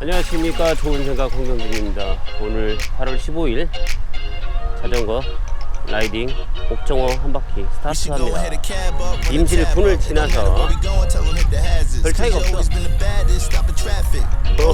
안녕하십니까. 좋은 생각 홍경진입니다. 오늘 8월 15일 자전거 라이딩 옥정호 한 바퀴 스타트합니다. 임실 군을 지나서 별 차이가 없어 어.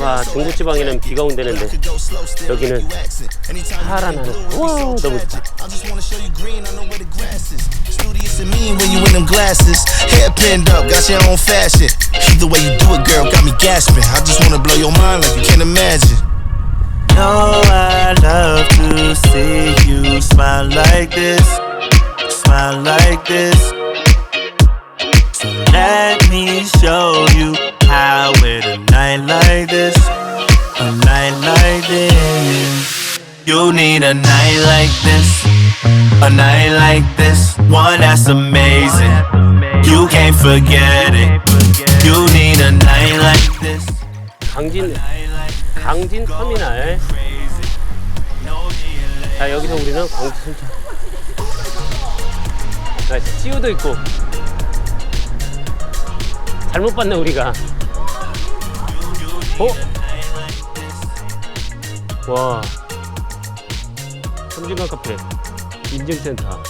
와 중부지방에는 비가 온다는데 여기는 파란 하늘 우와 너무 좋다 Studious and mean when you in them glasses. Hair pinned up, got your own fashion. Either way you do it, girl, got me gasping. I just wanna blow your mind like you can't imagine. know I love to see you smile like this, smile like this. So let me show you how with a night like this, a night like this. You need a night like this, a night like this, one that's amazing. You can't forget it. You need a night like this. 강진 강진 터미널 자 여기서 우리는 광주 순천 아, CU도 있고 잘못 봤네 우리가. 어? 와. 섬진강 카페. 인증센터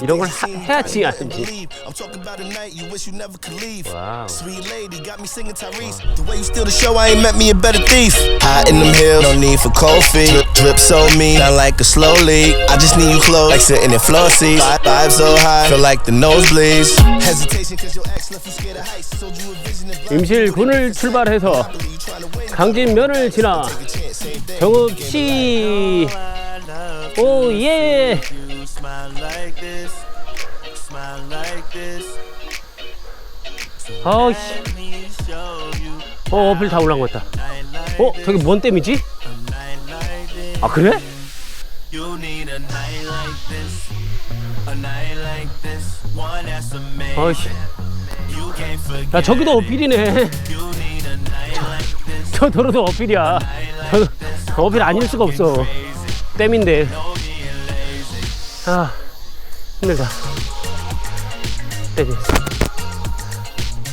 이런 걸 하, 해야지 알지 I'm talking about a night you wish you never could leave. 와우 Sweet lady got me singing Tyrese. The way you steal the show, I ain't met me a better thief. High in them hills, no need for cold feet. Drip, drip so mean, not like a slow leak. I just need you close, like sitting in floor seats. Vi- Vibe so high, feel like the nosebleeds. Hesitation, cause your ex left you scared of heights. Told you a vision of 임실군을 출발해서 you trying to wait. 강진면을 지나 정읍시 오예 아우씨 you 어 어플 다 올라온 것 같다 어 저기 뭔 댐이지? this. 아 그래? Forget. 야 저기도 어필이네 저 도로도 어필이야 저 어필 아닐 수가 없어 댐인데 아 힘들다. 댐이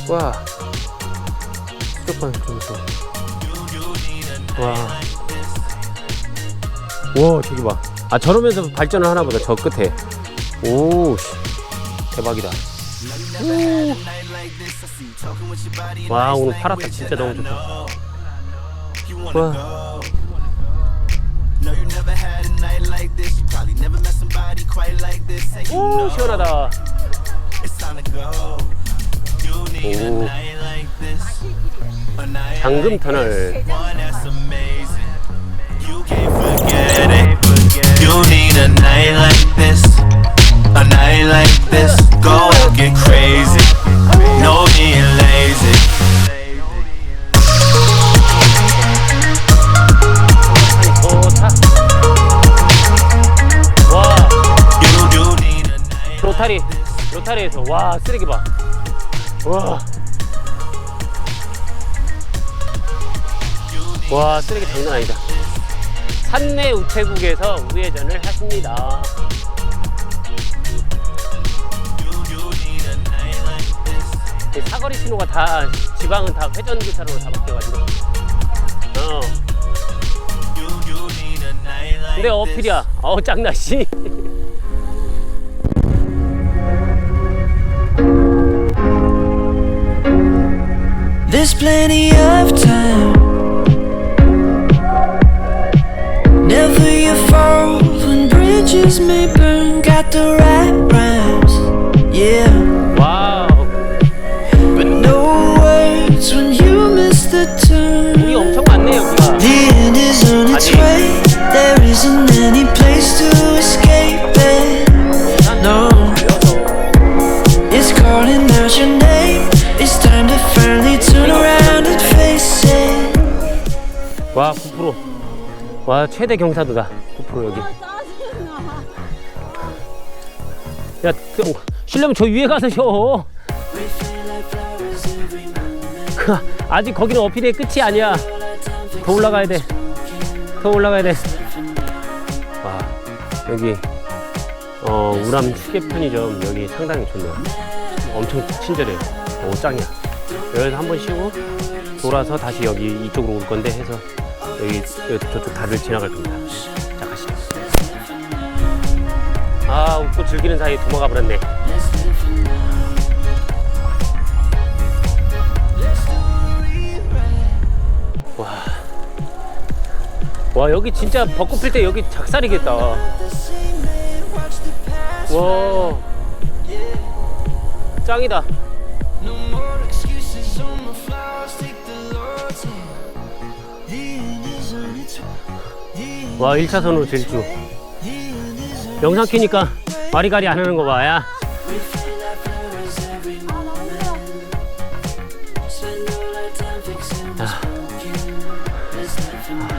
와. 수도권 중소 와. 와 저기 봐아 저러면서 발전을 하나 보다. 저 끝에. 오 씨. 대박이다. 오. 와 오늘 팔았다. 진짜 너무 좋다. 와 No, you never had a night like this. You probably never met somebody quite like this. And you 오 know 시원하다 it's time to go. You need a 오 night like this. A night 잠금 터널 one that's amazing. You can't forget it. You need a night like this, a night like this. Go out, get crazy. 로타리 로타리에서. 와 쓰레기 봐. 와. 와 쓰레기 장난 아니다. 산내 우체국에서 우회전을 하십니다. 이 사거리 신호가 다 지방은 다 회전 교차로로 다 바뀌어가지고. 어. 근데 어필이야. 어우 짱나 씨 There's plenty of time. 와 최대 경사도다 9% 여기. 야 그, 쉬려면 저 위에 가서 쉬어. 아직 거기는 어필의 끝이 아니야. 더 올라가야 돼. 더더 올라가야 돼. 와, 여기, 어, 우람 휴게 편의점 여기 상당히 좋네요. 엄청 친절해요. 오, 짱이야. 여기서 한 번 쉬고 돌아서 다시 여기 이쪽으로 올 건데 해서 여기, 여기 저쪽 다리를 지나갈 겁니다. 자, 가시죠. 아, 웃고 즐기는 사이에 도망가 버렸네. 와. 와, 여기 진짜 벚꽃 필 때 여기 작살이겠다. 와. 짱이다. 와, 1차선으로 질주. 영상 키니까 와리가리 안 하는 거 봐, 야. 아,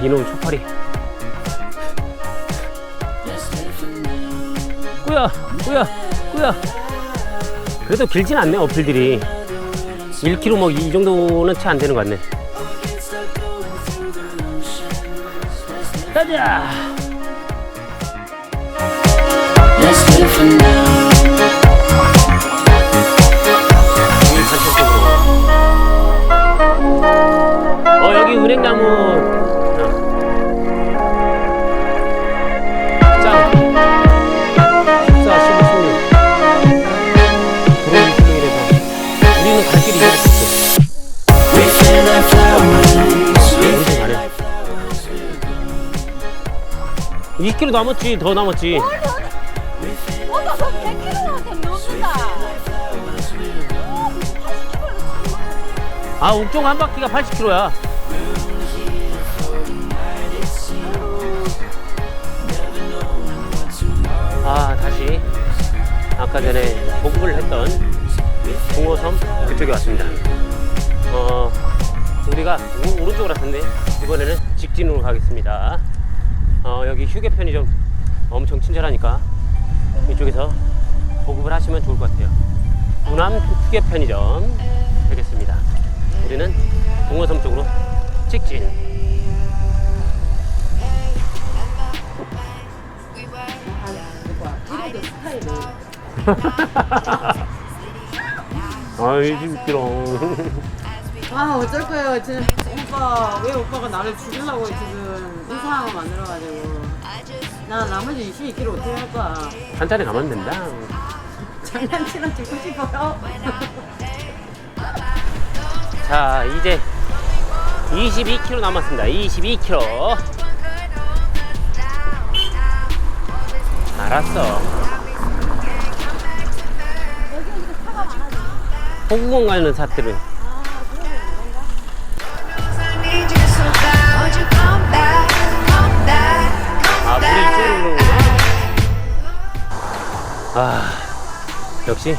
이놈 초파리. 꾸야, 꾸야, 꾸야. 그래도 길진 않네, 어필들이. 1km 뭐 이 정도는 채 안 되는 것 같네. 가자! 20km 남았지, 더 남았지. 오빠 너 100kg한테 넘는다. 아, 옥종 한 바퀴가 80km야. 아, 다시 아까 전에 보급을 했던 동호섬 그쪽에 왔습니다. 어, 우리가 우- 오른쪽으로 왔는데 이번에는 직진으로 가겠습니다. 어, 여기 휴게 편의점 엄청 친절하니까 이쪽에서 보급을 하시면 좋을 것 같아요. 우남 휴게 편의점 되겠습니다. 우리는 동호섬 쪽으로 직진. 아이 집기롱. 아 어쩔 거예요 지금 오빠 왜 오빠가 나를 죽이려고 지금 이 상황을 만들어가지고 나 나머지 22kg 어떻게 할 거야 한 잔에 가면 된다. 장난치나 죽고 싶어요 자, 이제 22km 남았습니다. 22km. 알았어. 호구공 가는 사들은 아, 역시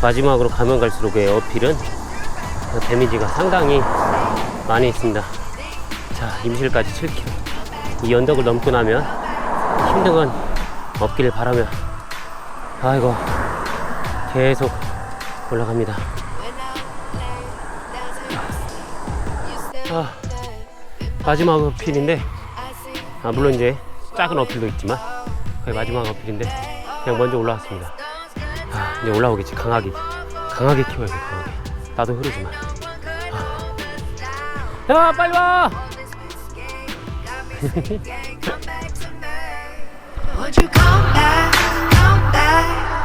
마지막으로 가면 갈수록의 어필은 데미지가 상당히 많이 있습니다. 자, 임실까지 7km. 이 언덕을 넘고 나면 힘든 건 없기를 바라며, 아이고, 계속 올라갑니다. 아, 마지막 어필인데, 아, 물론 이제 작은 어필도 있지만, 거의 마지막 어필인데, 그냥 먼저 올라왔습니다. 아, 이제 올라오겠지, 강하게. 강하게 키워야 돼, 강하게. 나도 흐르지만. 아. 야, 빨리 와!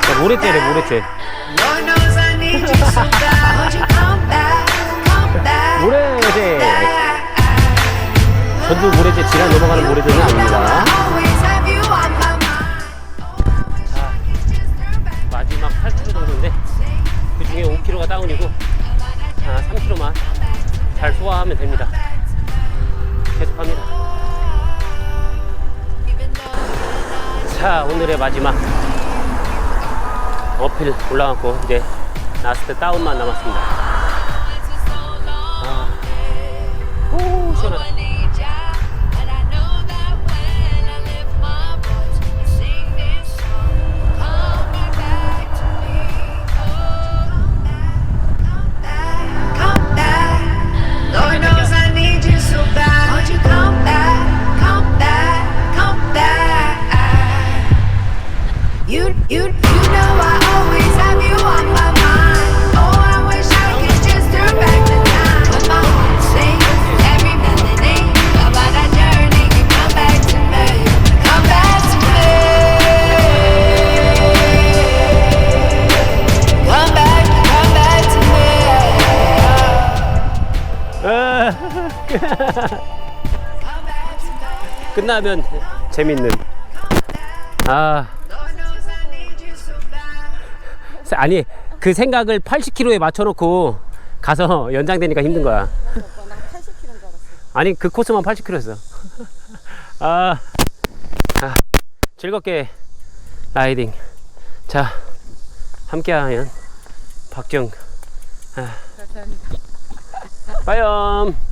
야, 모래째래, 모래째. 모래째. 전주 모래째 지나 넘어가는 모래째는 아닙니다. 중에 5km가 다운이고, 아, 3km만 잘 소화하면 됩니다. 계속합니다. 자, 오늘의 마지막 어필 올라갔고, 이제 라스트 다운만 남았습니다. 아, 오, 시원하다. 끝나면 재밌는. 아. 아니, 그 생각을 80km에 맞춰놓고 가서 연장되니까 힘든 거야. 아니, 그 코스만 80km였어. 아, 아, 즐겁게 라이딩. 자, 함께하는 박정. 아. 빠염.